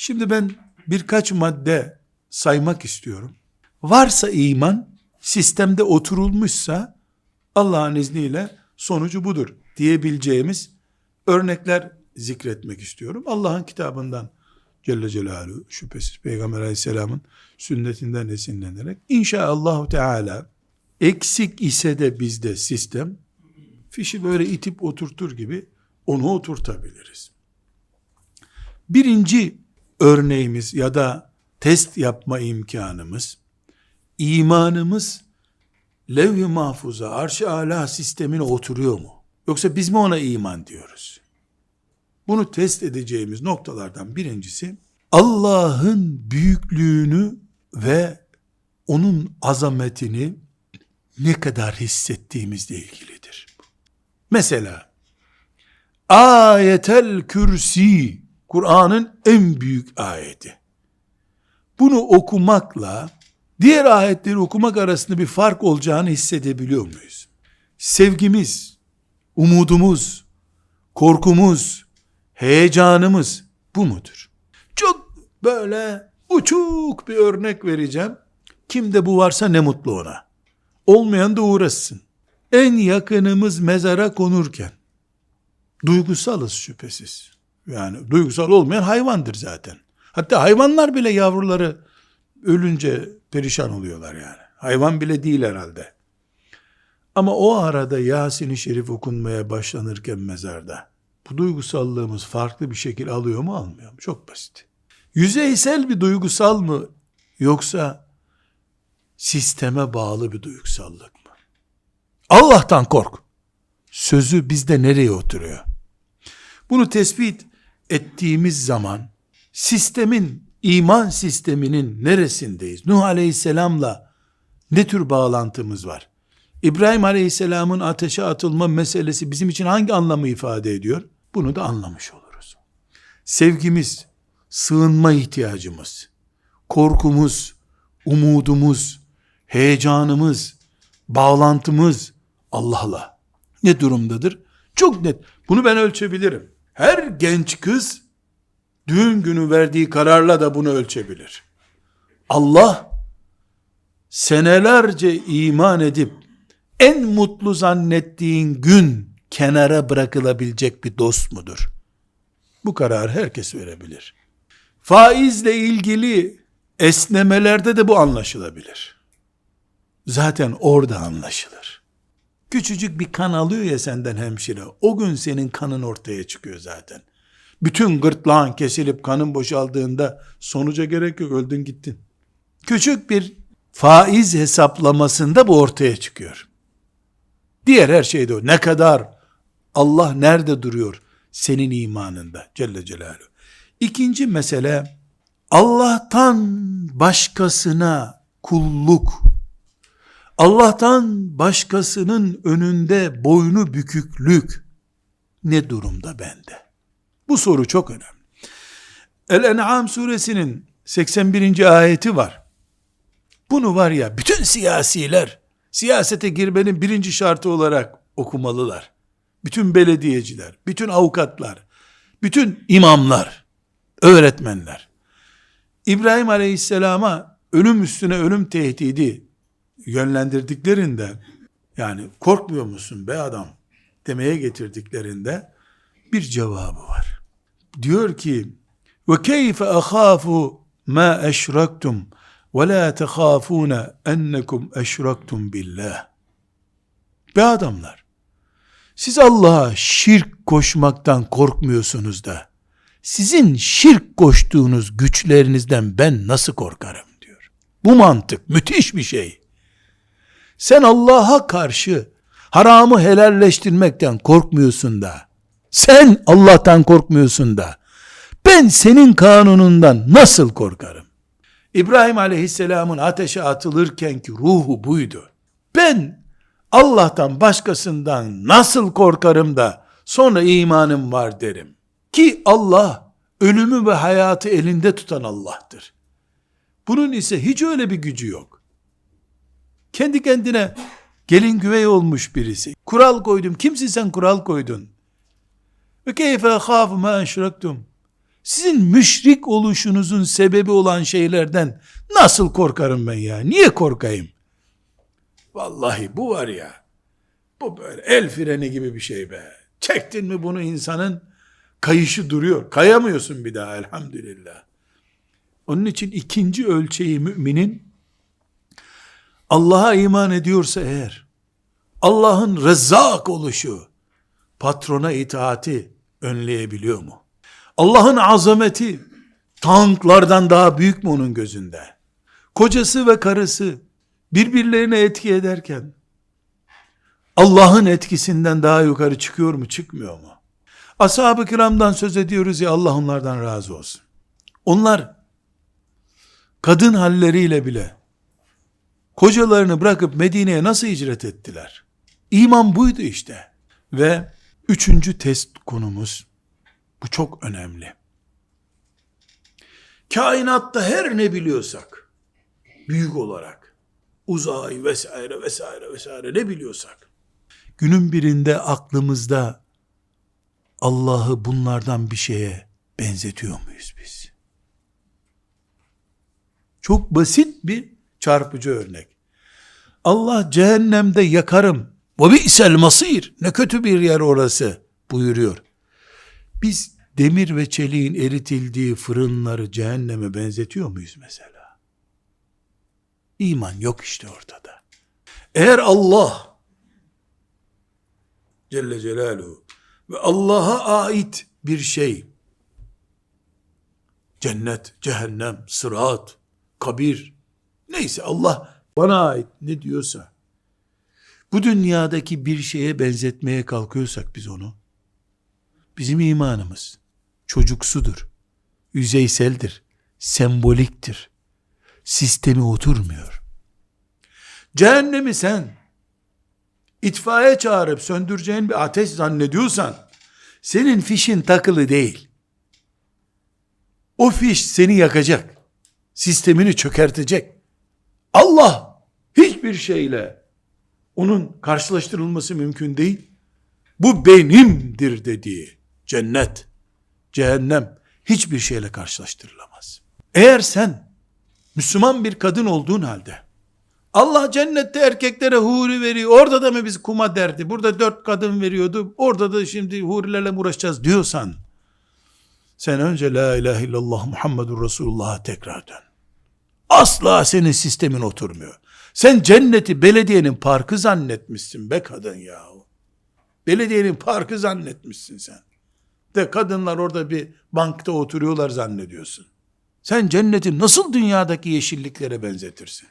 Şimdi ben birkaç madde saymak istiyorum. Varsa iman, sistemde oturulmuşsa Allah'ın izniyle sonucu budur diyebileceğimiz örnekler zikretmek istiyorum. Allah'ın kitabından Celle Celaluhu şüphesiz Peygamber Aleyhisselam'ın sünnetinden esinlenerek inşaallahu Teala eksik ise de bizde sistem fişi böyle itip oturtur gibi onu oturtabiliriz. Birinci örneğimiz ya da test yapma imkanımız imanımız levh-i mahfuza, arş-ı ala sistemine oturuyor mu? Yoksa biz mi ona iman diyoruz? Bunu test edeceğimiz noktalardan birincisi Allah'ın büyüklüğünü ve onun azametini ne kadar hissettiğimizle ilgilidir. Mesela ayetel kürsi Kur'an'ın en büyük ayeti. Bunu okumakla diğer ayetleri okumak arasında bir fark olacağını hissedebiliyor muyuz? Sevgimiz, umudumuz, korkumuz, heyecanımız bu mudur? Çok böyle uçuk bir örnek vereceğim. Kimde bu varsa ne mutlu ona. Olmayan da uğraşsın. En yakınımız mezara konurken duygusalız şüphesiz. Yani duygusal olmayan hayvandır zaten. Hatta hayvanlar bile yavruları ölünce perişan oluyorlar yani. Hayvan bile değil herhalde. Ama o arada Yasin-i Şerif okunmaya başlanırken mezarda bu duygusallığımız farklı bir şekil alıyor mu almıyor mu? Çok basit. Yüzeysel bir duygusal mı yoksa sisteme bağlı bir duygusallık mı? Allah'tan kork. Sözü bizde nereye oturuyor? Bunu tespit ettiğimiz zaman sistemin, iman sisteminin neresindeyiz? Nuh Aleyhisselam'la ne tür bağlantımız var? İbrahim Aleyhisselam'ın ateşe atılma meselesi bizim için hangi anlamı ifade ediyor? Bunu da anlamış oluruz. Sevgimiz, sığınma ihtiyacımız, korkumuz, umudumuz, heyecanımız, bağlantımız Allah'la ne durumdadır? Çok net. Bunu ben ölçebilirim. Her genç kız düğün günü verdiği kararla da bunu ölçebilir. Allah senelerce iman edip en mutlu zannettiğin gün kenara bırakılabilecek bir dost mudur? Bu kararı herkes verebilir. Faizle ilgili esnemelerde de bu anlaşılabilir. Zaten orada anlaşılır. Küçücük bir kan alıyor ya senden hemşire. O gün senin kanın ortaya çıkıyor zaten. Bütün gırtlağın kesilip kanın boşaldığında sonuca gerek yok öldün gittin. Küçük bir faiz hesaplamasında bu ortaya çıkıyor. Diğer her şeyde o. Ne kadar Allah nerede duruyor senin imanında Celle Celaluhu. İkinci mesele Allah'tan başkasına kulluk Allah'tan başkasının önünde boynu büküklük ne durumda bende? Bu soru çok önemli. El-En'am suresinin 81. ayeti var. Bunu var ya bütün siyasiler siyasete girmenin birinci şartı olarak okumalılar. Bütün belediyeciler, bütün avukatlar, bütün imamlar, öğretmenler. İbrahim Aleyhisselam'a ölüm üstüne ölüm tehdidi yönlendirdiklerinde yani korkmuyor musun be adam demeye getirdiklerinde bir cevabı var. Diyor ki ve keyfe ahafu ma eşraktum ve la tehafune ennekum eşraktum billah. Be adamlar siz Allah'a şirk koşmaktan korkmuyorsunuz da sizin şirk koştuğunuz güçlerinizden ben nasıl korkarım diyor. Bu mantık müthiş bir şey. Sen Allah'a karşı haramı helalleştirmekten korkmuyorsun da, sen Allah'tan korkmuyorsun da, ben senin kanunundan nasıl korkarım? İbrahim aleyhisselamın ateşe atılırkenki ruhu buydu. Ben Allah'tan başkasından nasıl korkarım da sonra imanım var derim. Ki Allah ölümü ve hayatı elinde tutan Allah'tır. Bunun ise hiç öyle bir gücü yok. Kendi kendine gelin güvey olmuş birisi. Kural koydum. Kimsin sen kural koydun? Ve keyfe khaf ma eşrektum. Sizin müşrik oluşunuzun sebebi olan şeylerden nasıl korkarım ben ya? Niye korkayım? Vallahi bu var ya, bu böyle el freni gibi bir şey be. Çektin mi bunu insanın kayışı duruyor. Kayamıyorsun bir daha elhamdülillah. Onun için ikinci ölçeği müminin Allah'a iman ediyorsa eğer Allah'ın rezzak oluşu patrona itaati önleyebiliyor mu? Allah'ın azameti tanklardan daha büyük mü onun gözünde? Kocası ve karısı birbirlerine etki ederken Allah'ın etkisinden daha yukarı çıkıyor mu çıkmıyor mu? Ashab-ı kiramdan söz ediyoruz ya Allah onlardan razı olsun. Onlar kadın halleriyle bile kocalarını bırakıp Medine'ye nasıl hicret ettiler? İman buydu işte. Ve üçüncü test konumuz, bu çok önemli. Kainatta her ne biliyorsak, büyük olarak, uzay vesaire vesaire vesaire ne biliyorsak, günün birinde aklımızda Allah'ı bunlardan bir şeye benzetiyor muyuz biz? Çok basit bir çarpıcı örnek. Allah cehennemde yakarım. Ve bi'sel masir. Ne kötü bir yer orası buyuruyor. Biz demir ve çeliğin eritildiği fırınları cehenneme benzetiyor muyuz mesela? İman yok işte ortada. Eğer Allah Celle Celaluhu ve Allah'a ait bir şey cennet, cehennem, sırat, kabir neyse Allah bana ait ne diyorsa bu dünyadaki bir şeye benzetmeye kalkıyorsak biz onu bizim imanımız çocuksudur, yüzeyseldir, semboliktir. Sistemi oturmuyor. Cehennemi sen itfaiye çağırıp söndüreceğin bir ateş zannediyorsan senin fişin takılı değil. O fiş seni yakacak. Sistemini çökertecek. Allah hiçbir şeyle onun karşılaştırılması mümkün değil. Bu benimdir dediği cennet, cehennem hiçbir şeyle karşılaştırılamaz. Eğer sen Müslüman bir kadın olduğun halde Allah cennette erkeklere huri veriyor. Orada da mı biz kuma derdi? Burada dört kadın veriyordu. Orada da şimdi hurilerle mi uğraşacağız diyorsan sen önce la ilahe illallah Muhammedur Resulullah'a tekrar dön. Asla senin sistemin oturmuyor. Sen cenneti belediyenin parkı zannetmişsin be kadın yahu. Belediyenin parkı zannetmişsin sen. De kadınlar orada bir bankta oturuyorlar zannediyorsun. Sen cenneti nasıl dünyadaki yeşilliklere benzetirsin?